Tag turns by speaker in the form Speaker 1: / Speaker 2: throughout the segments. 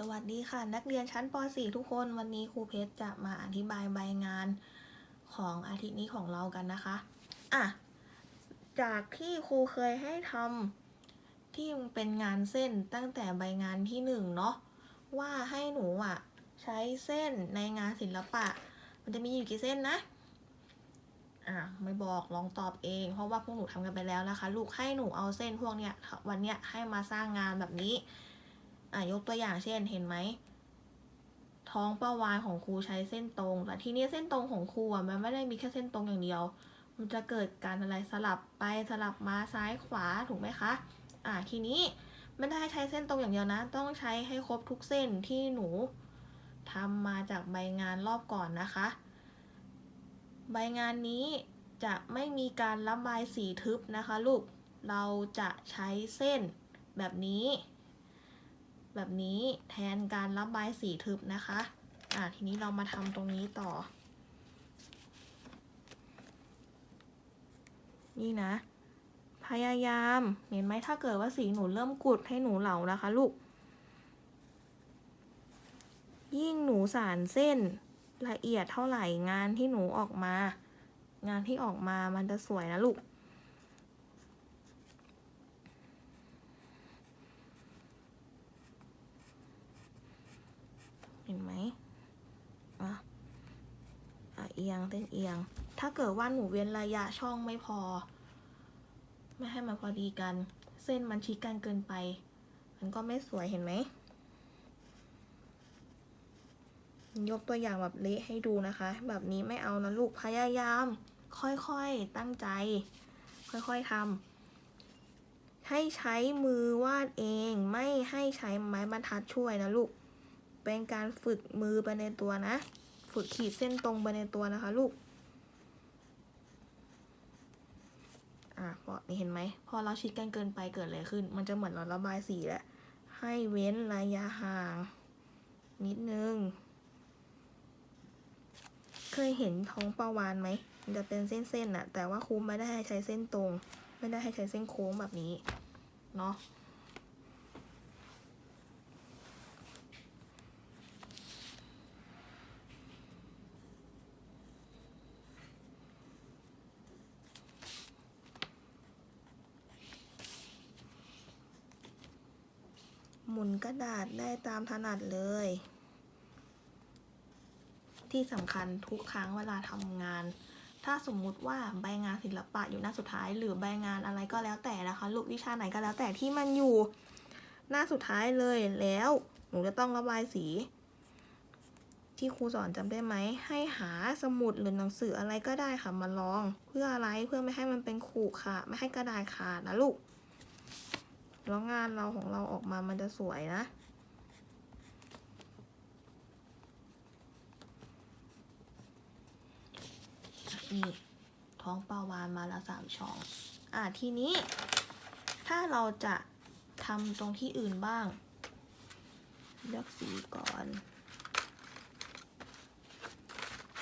Speaker 1: สวัสดีค่ะ นักเรียนชั้นป .4 ทุกคนวันนี้ครูเพชรจะมาอธิบายใบงานของอาทิตย์นี้ของเรากันนะคะอะจากที่ครูเคยให้ทำที่มันเป็นงานเส้นตั้งแต่ใบงานที่หนึ่งเนาะว่าให้หนูอะใช้เส้นในงานศิลปะ มันจะมีอยู่กี่เส้นนะอะไม่บอกลองตอบเอง เพราะว่าพวกหนูทำกันไปแล้วนะคะ ลูกให้หนูเอาเส้นพวกเนี้ยวันเนี้ยให้มาสร้างงานแบบนี้ อะยกตัวอย่างเช่นเห็นไหม ท้องปลาวานของครูใช้เส้นตรง แต่ทีนี่เส้นตรงของครูอะมันไม่ได้มีแค่เส้นตรงอย่างเดียว มันจะเกิดการอะไรสลับไปสลับมาซ้ายขวาถูกไหมคะอะทีนี้ไม่ได้ใช้เส้นตรงอย่างเดียวนะ ต้องใช้ให้ครบทุกเส้นที่หนูทำมาจากใบงานรอบก่อนนะคะ ใบงานนี้จะไม่มีการระบายสีทึบนะคะลูก เราจะใช้เส้นแบบนี้ แบบนี้แทนการระบายสีทึบนะคะ อะทีนี้เรามาทำตรงนี้ต่อ นี่นะ พยายาม เห็นไหมถ้าเกิดว่าสีหนูเริ่มกุดให้หนูเหลานะคะลูก ยิ่งหนูสารเส้นละเอียดเท่าไหร่งานที่หนูออกมา งานที่ออกมามันจะสวยนะลูก เห็นไหมอะอะเอียงเส้นเอียง ถ้าเกิดว่าหนูเว้นระยะช่องไม่พอ ไม่ให้มันพอดีกัน เส้นมันชิดกันเกินไป มันก็ไม่สวยเห็นไหมยกตัวอย่างแบบเละให้ดูนะคะ แบบนี้ไม่เอานะลูกพยายาม ค่อยๆตั้งใจ ค่อยๆทำให้ใช้มือวาดเองไม่ให้ใช้ไม้บรรทัดช่วยนะลูก เป็นการฝึกมือไปในตัวนะ ฝึกขีดเส้นตรงไปในตัวนะคะลูก อะพอนี่เห็นไหม พอเราชิดกันเกินไปเกิดอะไรขึ้น มันจะเหมือนเราระบายสีแหละ ให้เว้นระยะห่าง นิดนึง เคยเห็นท้องปลาวานไหม มันจะเป็นเส้นๆน่ะ แต่ว่าครูไม่ได้ให้ใช้เส้นตรง ไม่ได้ให้ใช้เส้นโค้งแบบนี้ เนาะ มุนกระดาษได้ตามถนัดเลย ที่สำคัญทุกครั้งเวลาทำงาน ถ้าสมมุติว่าใบงานศิลปะอยู่หน้าสุดท้าย หรือใบงานอะไรก็แล้วแต่นะคะลูกวิชาไหนก็แล้วแต่ที่มันอยู่หน้าสุดท้ายเลยแล้วหนูจะต้องระบายสี ที่ครูสอนจำได้ไหม ให้หาสมุดหรือหนังสืออะไรก็ได้ค่ะมาลอง เพื่ออะไรเพื่อไม่ให้มันเป็นขูค่ะ ไม่ให้กระดาษขาดนะลูก แล้วงานเราของเราออกมามันจะสวยนะ นี่ท้องปลาวานมาล้วสามช่อง อะทีนี้ ถ้าเราจะทำตรงที่อื่นบ้าง เลือกสีก่อน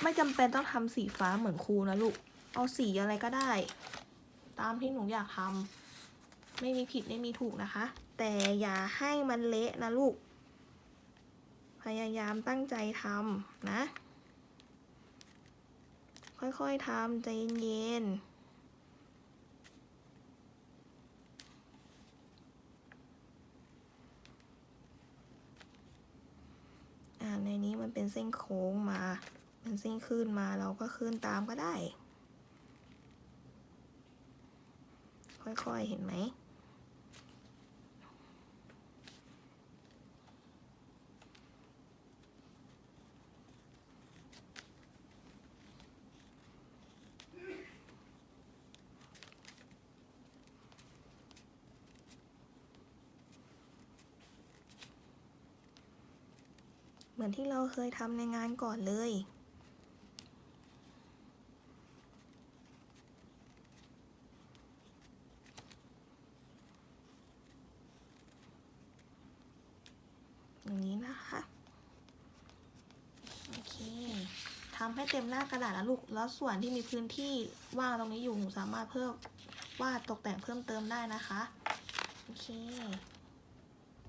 Speaker 1: ไม่จำเป็นต้องทำสีฟ้าเหมือนครูนะลูก เอาสีอะไรก็ได้ ตามที่หนูอยากทำ ไม่มีผิดไม่มีถูกนะคะ แต่อย่าให้มันเละนะลูก พยายามตั้งใจทำนะ ค่อยๆทำใจเย็นๆอ่าในนี้มันเป็นเส้นโค้งมา เป็นเส้นขึ้นมาเราก็ขึ้นตามก็ได้ ค่อยๆ เห็นไหม เหมือนที่เราเคยทำในงานก่อนเลย อย่างนี้นะคะ โอเคทำให้เต็มหน้ากระดาษนะลูก แล้วส่วนที่มีพื้นที่ว่างตรงนี้อยู่หนูสามารถเพิ่มวาดตกแต่งเพิ่มเติมได้นะคะ โอเค